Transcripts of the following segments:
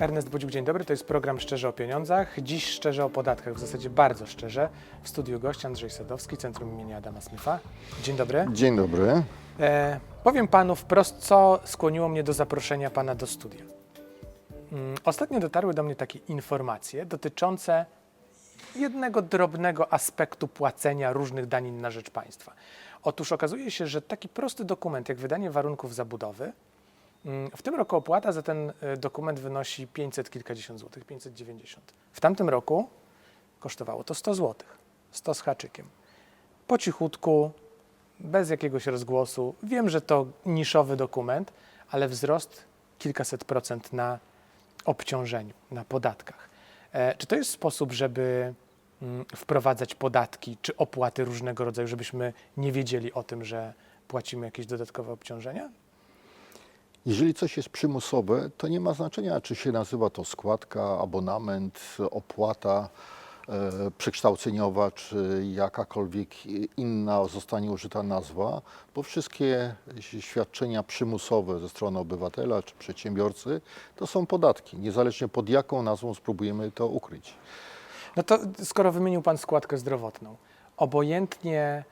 Ernest Budzik, dzień dobry. To jest program Szczerze o Pieniądzach. Dziś szczerze o podatkach, w zasadzie bardzo szczerze. W studiu gość Andrzej Sadowski, Centrum imienia Adama Smitha. Dzień dobry. Dzień dobry. E, powiem panu wprost, co skłoniło mnie do zaproszenia pana do studia. Mm, Ostatnio dotarły do mnie takie informacje dotyczące jednego drobnego aspektu płacenia różnych danin na rzecz państwa. Otóż okazuje się, że taki prosty dokument jak wydanie warunków zabudowy, w tym roku opłata za ten y, dokument wynosi 500 kilkadziesiąt złotych, 590. W tamtym roku kosztowało to 100 złotych, 100 z haczykiem. Po cichutku, bez jakiegoś rozgłosu. Wiem, że to niszowy dokument, ale wzrost kilkaset procent na obciążeniu, na podatkach. E, czy to jest sposób, żeby mm, wprowadzać podatki czy opłaty różnego rodzaju, żebyśmy nie wiedzieli o tym, że płacimy jakieś dodatkowe obciążenia? Jeżeli coś jest przymusowe, to nie ma znaczenia, czy się nazywa to składka, abonament, opłata e, przekształceniowa, czy jakakolwiek inna zostanie użyta nazwa, bo wszystkie świadczenia przymusowe ze strony obywatela czy przedsiębiorcy to są podatki, niezależnie pod jaką nazwą spróbujemy to ukryć. No to skoro wymienił Pan składkę zdrowotną, obojętnie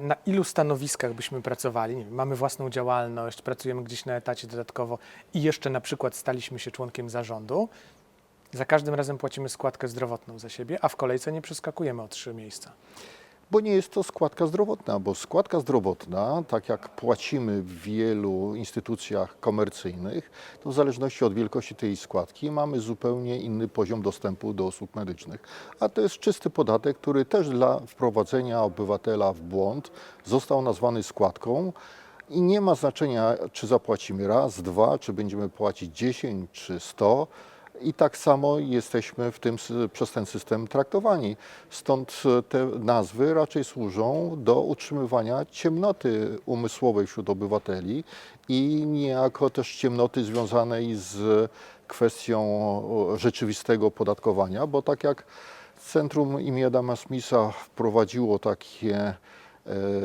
na ilu stanowiskach byśmy pracowali, wiem, mamy własną działalność, pracujemy gdzieś na etacie dodatkowo i jeszcze na przykład staliśmy się członkiem zarządu, za każdym razem płacimy składkę zdrowotną za siebie, a w kolejce nie przeskakujemy o trzy miejsca. Bo nie jest to składka zdrowotna, bo składka zdrowotna, tak jak płacimy w wielu instytucjach komercyjnych, to w zależności od wielkości tej składki mamy zupełnie inny poziom dostępu do usług medycznych. A to jest czysty podatek, który też dla wprowadzenia obywatela w błąd został nazwany składką. I nie ma znaczenia, czy zapłacimy raz, dwa, czy będziemy płacić 10 czy 100. I tak samo jesteśmy w tym, przez ten system traktowani. Stąd e, te nazwy raczej służą do utrzymywania ciemnoty umysłowej wśród obywateli i niejako też ciemnoty związanej z kwestią rzeczywistego opodatkowania, bo tak jak Centrum imienia Adama Smitha wprowadziło takie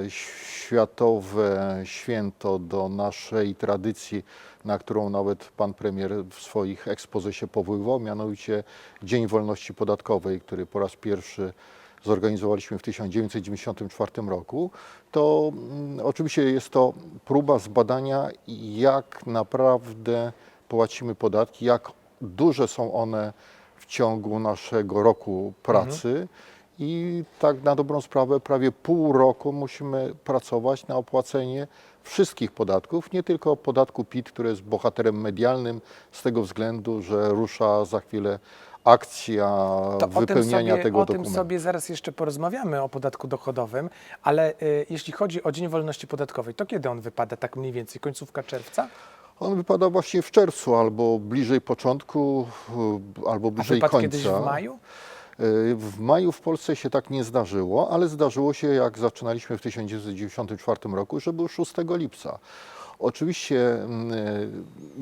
światowe święto do naszej tradycji, na którą nawet pan premier w swoich ekspoze się powoływał, mianowicie Dzień Wolności Podatkowej, który po raz pierwszy zorganizowaliśmy w 1994 roku, to mm, oczywiście jest to próba zbadania, jak naprawdę płacimy podatki, jak duże są one w ciągu naszego roku pracy. I tak na dobrą sprawę prawie pół roku musimy pracować na opłacenie wszystkich podatków, nie tylko podatku PIT, który jest bohaterem medialnym z tego względu, że rusza za chwilę akcja To o tym, wypełniania sobie, tego o tym dokumentu. sobie zaraz jeszcze porozmawiamy o podatku dochodowym, ale y, jeśli chodzi o Dzień Wolności Podatkowej, to kiedy on wypada tak mniej więcej? Końcówka czerwca? On wypada właśnie w czerwcu, albo bliżej początku, y, albo A bliżej wypadł końca. kiedyś w maju? Y, W maju w Polsce się tak nie zdarzyło, ale zdarzyło się, jak zaczynaliśmy w 1994 roku, że był 6 lipca. Oczywiście mm, y,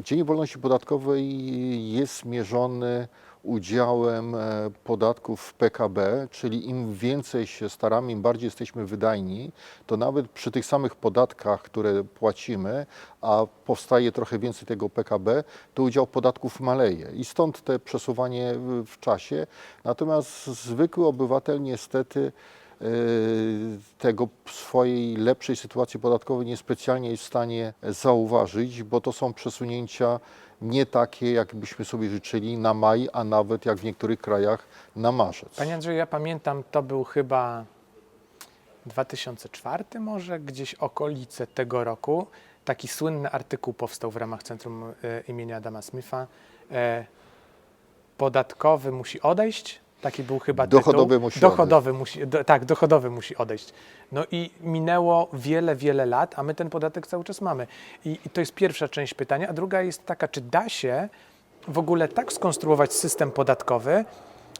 Dzień Wolności Podatkowej jest mierzony udziałem e, podatków w PKB, czyli im więcej się staramy, im bardziej jesteśmy wydajni, to nawet przy tych samych podatkach, które płacimy, a powstaje trochę więcej tego PKB, to udział podatków maleje. I stąd te przesuwanie w- czasie. Natomiast zwykły obywatel niestety e, tego swojej lepszej sytuacji podatkowej niespecjalnie jest w stanie zauważyć, bo to są przesunięcia nie takie, jak byśmy sobie życzyli na maj, a nawet jak w niektórych krajach na marzec. Panie Andrzeju, ja pamiętam, to był chyba 2004 może, gdzieś okolice tego roku. Taki słynny artykuł powstał w ramach Centrum e, imienia Adama Smitha. E, podatkowy musi odejść. Taki był chyba Dochodowy tytuł. musi dochodowy musi do, Tak, dochodowy musi odejść. No i minęło wiele, wiele lat, a my ten podatek cały czas mamy. I, I to jest pierwsza część pytania. A druga jest taka, czy da się w ogóle tak skonstruować system podatkowy,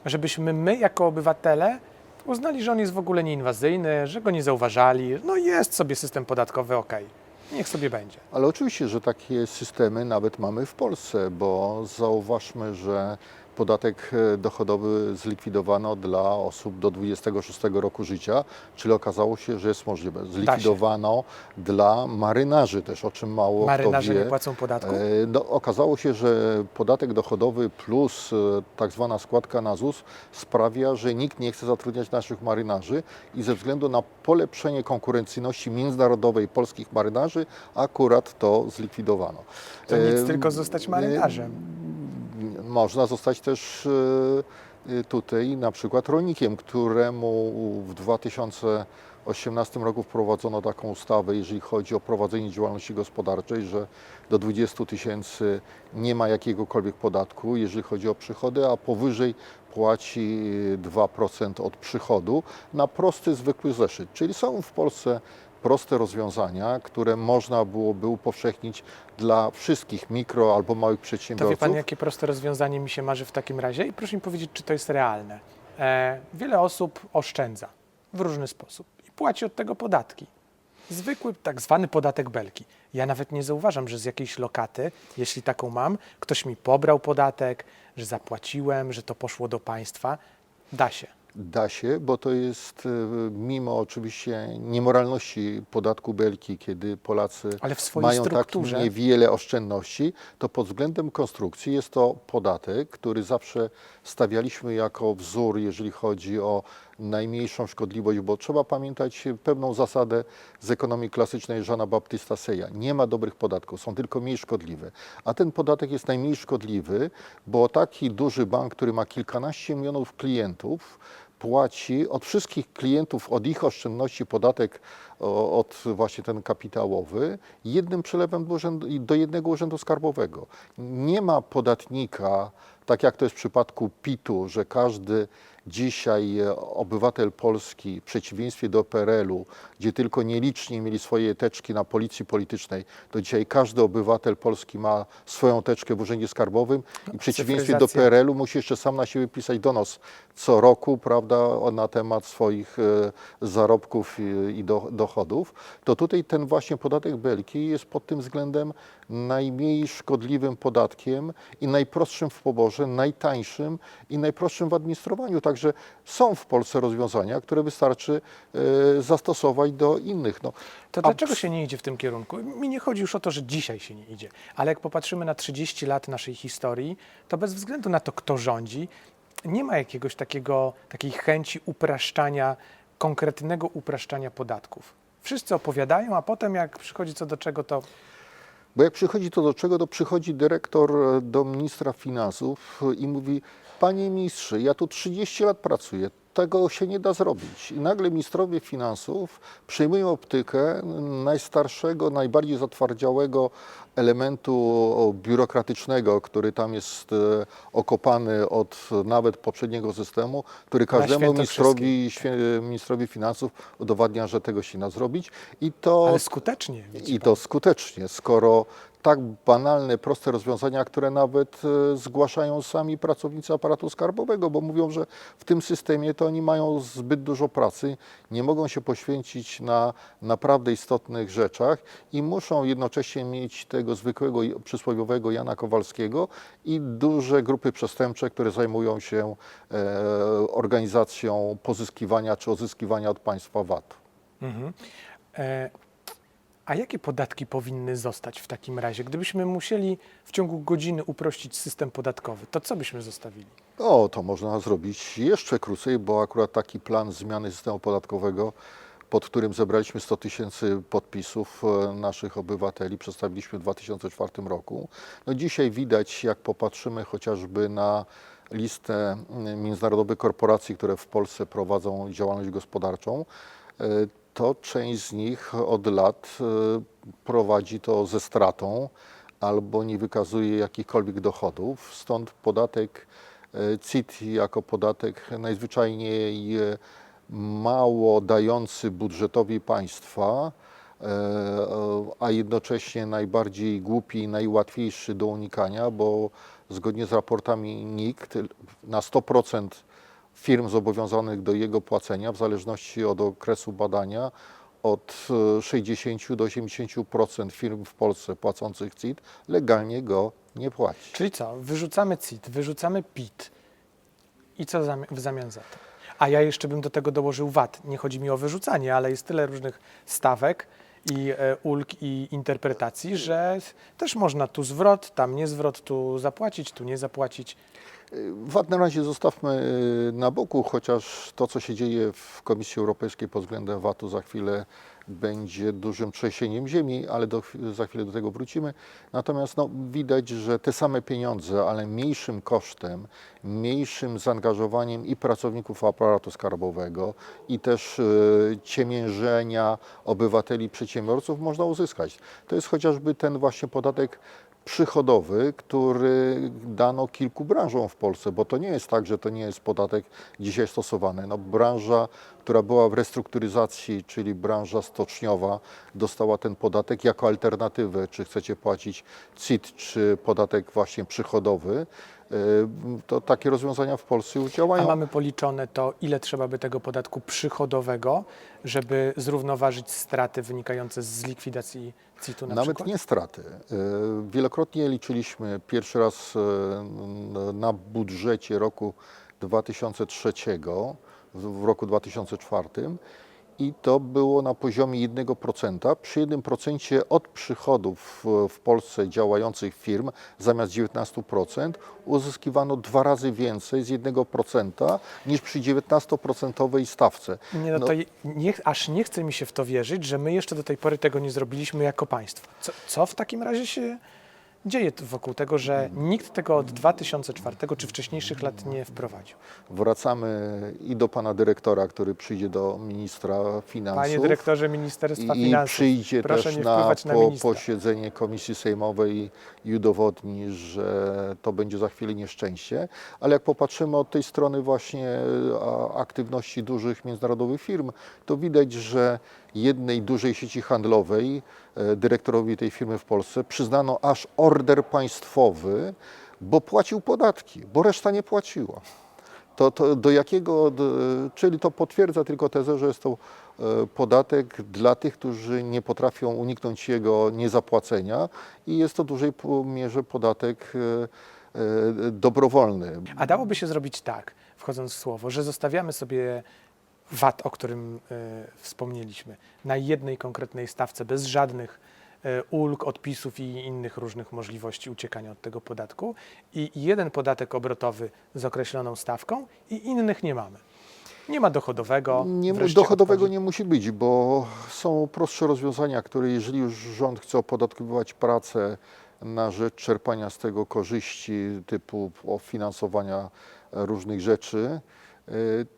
żebyśmy my jako obywatele uznali, że on jest w ogóle nieinwazyjny, że go nie zauważali. No jest sobie system podatkowy, okej. Niech sobie będzie. Ale oczywiście, że takie systemy nawet mamy w Polsce, bo zauważmy, że podatek e, dochodowy zlikwidowano dla osób do 26 roku życia, czyli okazało się, że jest możliwe. Zlikwidowano dla marynarzy też, o czym mało Marynarze kto wie. nie płacą podatku? E, No, okazało się, że podatek dochodowy plus e, tak zwana składka na ZUS sprawia, że nikt nie chce zatrudniać naszych marynarzy i ze względu na polepszenie konkurencyjności międzynarodowej polskich marynarzy akurat to zlikwidowano. To nic, tylko zostać marynarzem. Można zostać też e, e, tutaj na przykład rolnikiem, któremu w 2018 roku wprowadzono taką ustawę, jeżeli chodzi o prowadzenie działalności gospodarczej, że do 20 tysięcy nie ma jakiegokolwiek podatku, jeżeli chodzi o przychody, a powyżej płaci 2% od przychodu na prosty, zwykły zeszyt. Czyli są w Polsce proste rozwiązania, które można byłoby upowszechnić dla wszystkich mikro albo małych To przedsiębiorców. wie Pan, jakie proste rozwiązanie mi się marzy w takim razie? I proszę mi powiedzieć, czy to jest realne. E, wiele osób oszczędza w różny sposób i płaci od tego podatki. Zwykły, tak zwany podatek belki. Ja nawet nie zauważam, że z jakiejś lokaty, jeśli taką mam, ktoś mi pobrał podatek, że zapłaciłem, że to poszło do państwa. Da się. Da się, bo to jest e, mimo oczywiście niemoralności podatku Belki, kiedy Polacy mają tak niewiele oszczędności, to pod względem konstrukcji jest to podatek, który zawsze stawialiśmy jako wzór, jeżeli chodzi o najmniejszą szkodliwość, bo trzeba pamiętać pewną zasadę z ekonomii klasycznej Żana Baptista Seja. Nie ma dobrych podatków, są tylko mniej szkodliwe. A ten podatek jest najmniej szkodliwy, bo taki duży bank, który ma kilkanaście milionów klientów, płaci od wszystkich klientów, od ich oszczędności podatek od właśnie ten kapitałowy jednym przelewem do, urzędu, do jednego urzędu skarbowego. Nie ma podatnika, tak jak to jest w przypadku PIT-u, że każdy dzisiaj obywatel Polski, w przeciwieństwie do PRL-u, gdzie tylko nieliczni mieli swoje teczki na policji politycznej, to dzisiaj każdy obywatel Polski ma swoją teczkę w urzędzie skarbowym i w przeciwieństwie do. PRL-u musi jeszcze sam na siebie pisać donos co roku, prawda, na temat swoich e, zarobków i, i do, dochodów, to tutaj ten właśnie podatek Belki jest pod tym względem najmniej szkodliwym podatkiem i najprostszym w poborze, najtańszym i najprostszym w administrowaniu. Także są w Polsce rozwiązania, które wystarczy e, zastosować do innych. No, To dlaczego się nie idzie w tym kierunku? Mi nie chodzi już o to, że dzisiaj się nie idzie, ale jak popatrzymy na 30 lat naszej historii, to bez względu na to, kto rządzi, nie ma jakiegoś takiego, takiej chęci upraszczania, konkretnego upraszczania podatków. Wszyscy opowiadają, a potem jak przychodzi co do czego, to Bo jak przychodzi to do czego, to przychodzi dyrektor e, do ministra finansów i mówi: Panie ministrze, ja tu 30 lat pracuję, tego się nie da zrobić. I nagle ministrowie finansów przyjmują optykę najstarszego, najbardziej zatwardziałego elementu biurokratycznego, który tam jest e, okopany od nawet poprzedniego systemu, który każdemu ministrowi, ministrowi finansów udowadnia, że tego się nie da zrobić. I to ale skutecznie. i pan. to skutecznie, skoro tak banalne, proste rozwiązania, które nawet e, zgłaszają sami pracownicy aparatu skarbowego, bo mówią, że w tym systemie to oni mają zbyt dużo pracy, nie mogą się poświęcić na naprawdę istotnych rzeczach i muszą jednocześnie mieć tego zwykłego, przysłowiowego Jana Kowalskiego i duże grupy przestępcze, które zajmują się e, organizacją pozyskiwania czy odzyskiwania od państwa VAT. Mhm. E, a jakie podatki powinny zostać w takim razie? Gdybyśmy musieli w ciągu godziny uprościć system podatkowy, to co byśmy zostawili? O, to można zrobić jeszcze krócej, bo akurat taki plan zmiany systemu podatkowego, pod którym zebraliśmy 100 tysięcy podpisów e, naszych obywateli, przedstawiliśmy w 2004 roku. No dzisiaj widać, jak popatrzymy chociażby na listę mm, międzynarodowych korporacji, które w Polsce prowadzą działalność gospodarczą, e, to część z nich od lat e, prowadzi to ze stratą albo nie wykazuje jakichkolwiek dochodów. Stąd podatek e, CIT jako podatek najzwyczajniej e, mało dający budżetowi państwa, a jednocześnie najbardziej głupi i najłatwiejszy do unikania, bo zgodnie z raportami NIK na 100% firm zobowiązanych do jego płacenia, w zależności od okresu badania, od e, 60 do 80% firm w Polsce płacących CIT legalnie go nie płaci. Czyli co? Wyrzucamy CIT, wyrzucamy PIT. I co w zamian za to? A ja jeszcze bym do tego dołożył VAT. Nie chodzi mi o wyrzucanie, ale jest tyle różnych stawek i e, ulg i interpretacji, że też można tu zwrot, tam nie zwrot, tu zapłacić, tu nie zapłacić. VAT na razie zostawmy y, na boku, chociaż to, co się dzieje w Komisji Europejskiej pod względem VAT-u za chwilę będzie dużym trzęsieniem ziemi, ale do, za chwilę do tego wrócimy. Natomiast no, widać, że te same pieniądze, ale mniejszym kosztem, mniejszym zaangażowaniem i pracowników aparatu skarbowego, i też y, ciemiężenia obywateli, przedsiębiorców można uzyskać. To jest chociażby ten właśnie podatek przychodowy, który dano kilku branżom w Polsce, bo to nie jest tak, że to nie jest podatek dzisiaj stosowany. No, branża, która była w restrukturyzacji, czyli branża stoczniowa, dostała ten podatek jako alternatywę, czy chcecie płacić CIT, czy podatek właśnie przychodowy. Y, To takie rozwiązania w Polsce już A działają. mamy policzone to, ile trzeba by tego podatku przychodowego, żeby zrównoważyć straty wynikające z likwidacji CIT-u na Nawet przykład? nie straty. Y, Wielokrotnie liczyliśmy pierwszy raz y, na budżecie roku 2003, w w roku 2004 i to było na poziomie 1%. Przy 1% od przychodów w- w Polsce działających firm zamiast 19% uzyskiwano dwa razy więcej z 1% niż przy 19% stawce. Nie, no, No. to nie, aż nie chce mi się w to wierzyć, że my jeszcze do tej pory tego nie zrobiliśmy jako państwo. Co, co w takim razie się dzieje tu wokół tego, że nikt tego od 2004 czy wcześniejszych lat nie wprowadził? Wracamy i do pana dyrektora, który przyjdzie do ministra finansów. Panie dyrektorze Ministerstwa I Finansów, przyjdzie proszę też na na po, ministra. posiedzenie Komisji Sejmowej i udowodni, że to będzie za chwilę nieszczęście. Ale jak popatrzymy od tej strony właśnie a, aktywności dużych międzynarodowych firm, to widać, że jednej dużej sieci handlowej, e, dyrektorowi tej firmy w Polsce, przyznano aż order państwowy, bo płacił podatki, bo reszta nie płaciła. To, to do jakiego, czyli to potwierdza tylko tezę, że jest to e, podatek dla tych, którzy nie potrafią uniknąć jego niezapłacenia i jest to w dużej mierze podatek e, dobrowolny. A dałoby się zrobić tak, wchodząc w słowo, że zostawiamy sobie VAT, o którym e, wspomnieliśmy, na jednej konkretnej stawce, bez żadnych e, ulg, odpisów i innych różnych możliwości uciekania od tego podatku i jeden podatek obrotowy z określoną stawką i innych nie mamy. Nie ma dochodowego. Nie, dochodowego nie musi być, bo są prostsze rozwiązania, które jeżeli już rząd chce opodatkowywać pracę na rzecz czerpania z tego korzyści typu finansowania różnych rzeczy,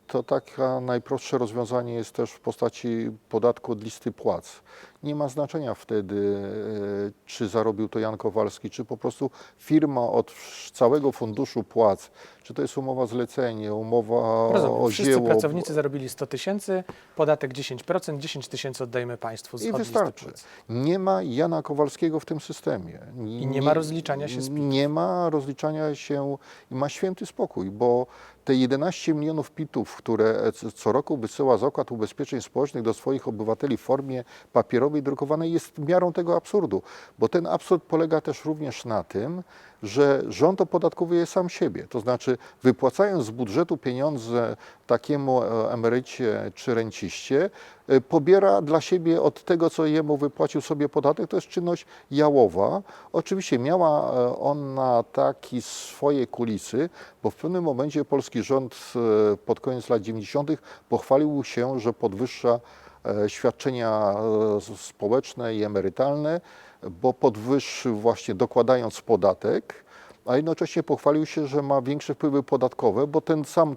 to takie najprostsze rozwiązanie jest też w postaci podatku od listy płac. Nie ma znaczenia wtedy, y, czy zarobił to Jan Kowalski, czy po prostu firma od całego funduszu płac, czy to jest umowa zlecenie, umowa Rozumiem. o Wszyscy dzieło. pracownicy zarobili 100 tysięcy, podatek 10%, 10 tysięcy oddajemy państwu z I wystarczy. Nie ma Jana Kowalskiego w tym systemie. I nie ma rozliczania się z PIT. Nie ma rozliczania się i ma święty spokój, bo te 11 milionów PIT-ów, które co roku wysyła Zakład Ubezpieczeń Społecznych do swoich obywateli w formie papierowej, drukowanej, jest miarą tego absurdu. Bo ten absurd polega też również na tym, że rząd opodatkowuje sam siebie. To znaczy, wypłacając z budżetu pieniądze takiemu e, emerycie czy renciście, e, pobiera dla siebie od tego, co jemu wypłacił sobie podatek. To jest czynność jałowa. Oczywiście miała e, ona taki swoje kulisy, bo w pewnym momencie polski rząd e, pod koniec lat 90. pochwalił się, że podwyższa e, świadczenia e, społeczne i emerytalne, bo podwyższył właśnie dokładając podatek, a jednocześnie pochwalił się, że ma większe wpływy podatkowe, bo ten sam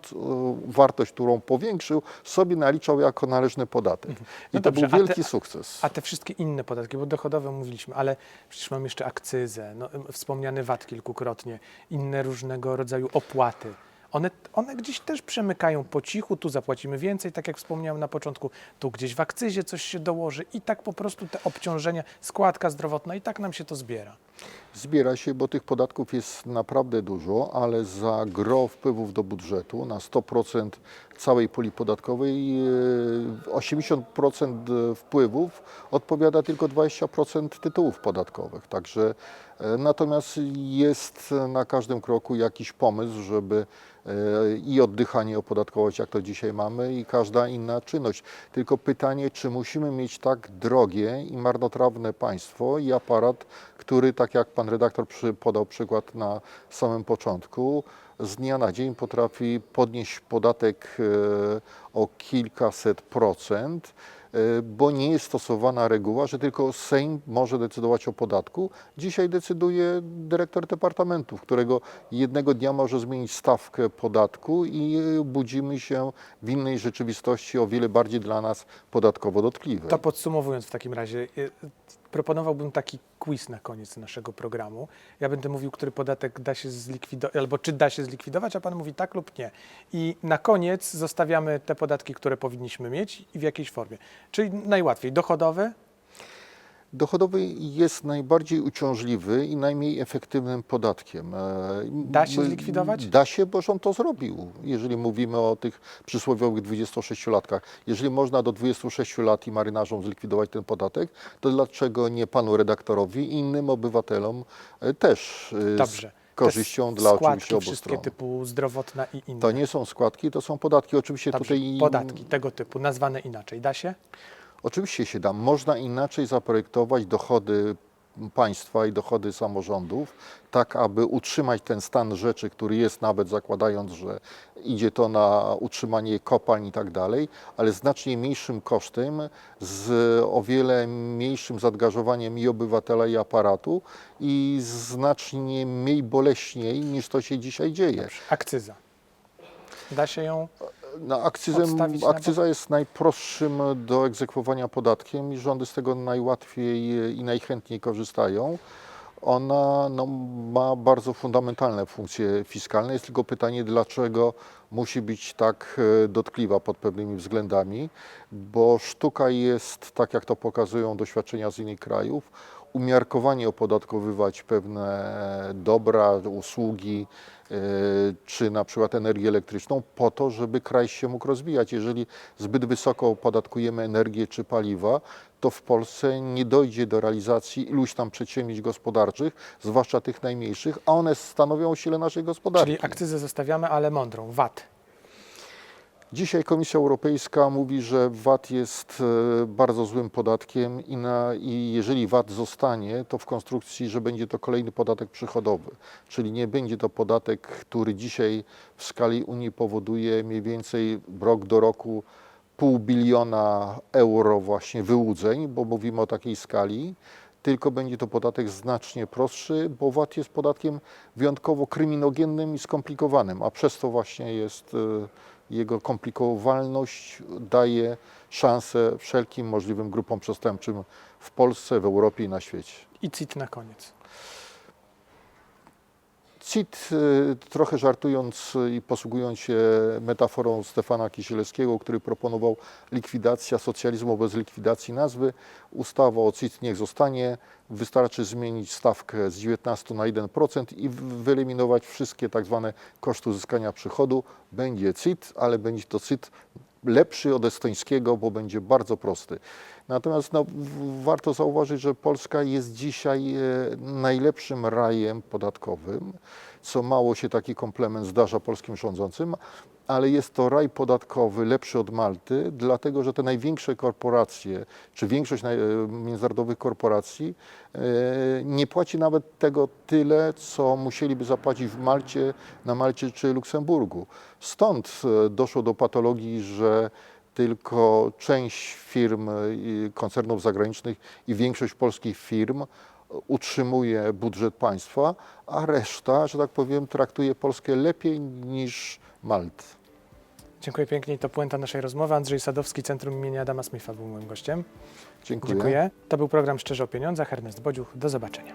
wartość, którą powiększył, sobie naliczał jako należny podatek. I No to dobrze, był a te- wielki sukces. A te wszystkie inne podatki, bo dochodowe mówiliśmy, ale przecież mam jeszcze akcyzę, no, wspomniany VAT kilkukrotnie, inne różnego rodzaju opłaty. One, one gdzieś też przemykają po cichu, tu zapłacimy więcej, tak jak wspomniałem na początku, tu gdzieś w akcyzie coś się dołoży i tak po prostu te obciążenia, składka zdrowotna i tak nam się to zbiera. Zbiera się, bo tych podatków jest naprawdę dużo, ale za gro wpływów do budżetu na 100% całej puli podatkowej e, 80% wpływów odpowiada tylko 20% tytułów podatkowych. Także e, natomiast jest na każdym kroku jakiś pomysł, żeby e, i oddychanie opodatkować, jak to dzisiaj mamy, i każda inna czynność. Tylko pytanie, czy musimy mieć tak drogie i marnotrawne państwo i aparat, który, tak jak pan redaktor przy, podał przykład na samym początku, z dnia na dzień potrafi podnieść podatek e, o kilkaset procent, e, bo nie jest stosowana reguła, że tylko Sejm może decydować o podatku. Dzisiaj decyduje dyrektor departamentu, którego jednego dnia może zmienić stawkę podatku i e, budzimy się w innej rzeczywistości, o wiele bardziej dla nas podatkowo dotkliwej. To podsumowując w takim razie, proponowałbym taki quiz na koniec naszego programu. Ja będę mówił, który podatek da się zlikwidować, albo czy da się zlikwidować, a pan mówi tak lub nie. I na koniec zostawiamy te podatki, które powinniśmy mieć i w jakiejś formie. Czyli najłatwiej dochodowy, Dochodowy jest najbardziej uciążliwy i najmniej efektywnym podatkiem. E, Da się zlikwidować? Da się, bo on to zrobił, jeżeli mówimy o tych przysłowiowych 26-latkach. Jeżeli można do 26 lat i marynarzom zlikwidować ten podatek, to dlaczego nie panu redaktorowi i innym obywatelom e, też e, dobrze. korzyścią dla składki oczywiście obu wszystkie stron. typu zdrowotna i inne. To nie są składki, to są podatki. Oczywiście Dobrze, tutaj Podatki tego typu, nazwane inaczej. Da się? Oczywiście się da. Można inaczej zaprojektować dochody państwa i dochody samorządów, tak aby utrzymać ten stan rzeczy, który jest, nawet zakładając, że idzie to na utrzymanie kopalń i tak dalej, ale znacznie mniejszym kosztem, z o wiele mniejszym zaangażowaniem i obywatela, i aparatu i znacznie mniej boleśniej niż to się dzisiaj dzieje. Akcyza. Da się ją No, akcyzem, akcyza jest najprostszym do egzekwowania podatkiem i rządy z tego najłatwiej i najchętniej korzystają. Ona no, ma bardzo fundamentalne funkcje fiskalne. Jest tylko pytanie, dlaczego musi być tak e, dotkliwa pod pewnymi względami, bo sztuka jest, tak jak to pokazują doświadczenia z innych krajów, umiarkowanie opodatkowywać pewne dobra, usługi, e, czy na przykład energię elektryczną, po to, żeby kraj się mógł rozwijać. Jeżeli zbyt wysoko opodatkujemy energię czy paliwa, to w Polsce nie dojdzie do realizacji iluś tam przedsięwzięć gospodarczych, zwłaszcza tych najmniejszych, a one stanowią o sile naszej gospodarki. Czyli akcyzę zostawiamy, ale mądrą. VAT. Dzisiaj Komisja Europejska mówi, że VAT jest e, bardzo złym podatkiem i, na, i jeżeli VAT zostanie, to w konstrukcji, że będzie to kolejny podatek przychodowy, czyli nie będzie to podatek, który dzisiaj w skali Unii powoduje mniej więcej rok do roku pół biliona euro właśnie wyłudzeń, bo mówimy o takiej skali, tylko będzie to podatek znacznie prostszy, bo VAT jest podatkiem wyjątkowo kryminogennym i skomplikowanym, a przez to właśnie jest e, jego komplikowalność daje szansę wszelkim możliwym grupom przestępczym w Polsce, w Europie i na świecie. I CIT na koniec. CIT, y, trochę żartując i posługując się metaforą Stefana Kisielewskiego, który proponował likwidacja socjalizmu bez likwidacji nazwy, ustawa o CIT niech zostanie, wystarczy zmienić stawkę z 19 na 1% i wyeliminować wszystkie tak zwane koszty uzyskania przychodu. Będzie CIT, ale będzie to CIT lepszy od estońskiego, bo będzie bardzo prosty. Natomiast no, warto zauważyć, że Polska jest dzisiaj e, najlepszym rajem podatkowym, co mało się taki komplement zdarza polskim rządzącym, ale jest to raj podatkowy lepszy od Malty, dlatego że te największe korporacje, czy większość e, międzynarodowych korporacji e, nie płaci nawet tego tyle, co musieliby zapłacić w Malcie, na Malcie czy Luksemburgu. Stąd e, doszło do patologii, że tylko część firm, koncernów zagranicznych i większość polskich firm utrzymuje budżet państwa, a reszta, że tak powiem, traktuje Polskę lepiej niż Maltę. Dziękuję pięknie. To puenta naszej rozmowy. Andrzej Sadowski, Centrum imienia Adama Smitha był moim gościem. Dziękuję. Dziękuję. To był program Szczerze o Pieniądzach. Ernest Bodziuch. Do zobaczenia.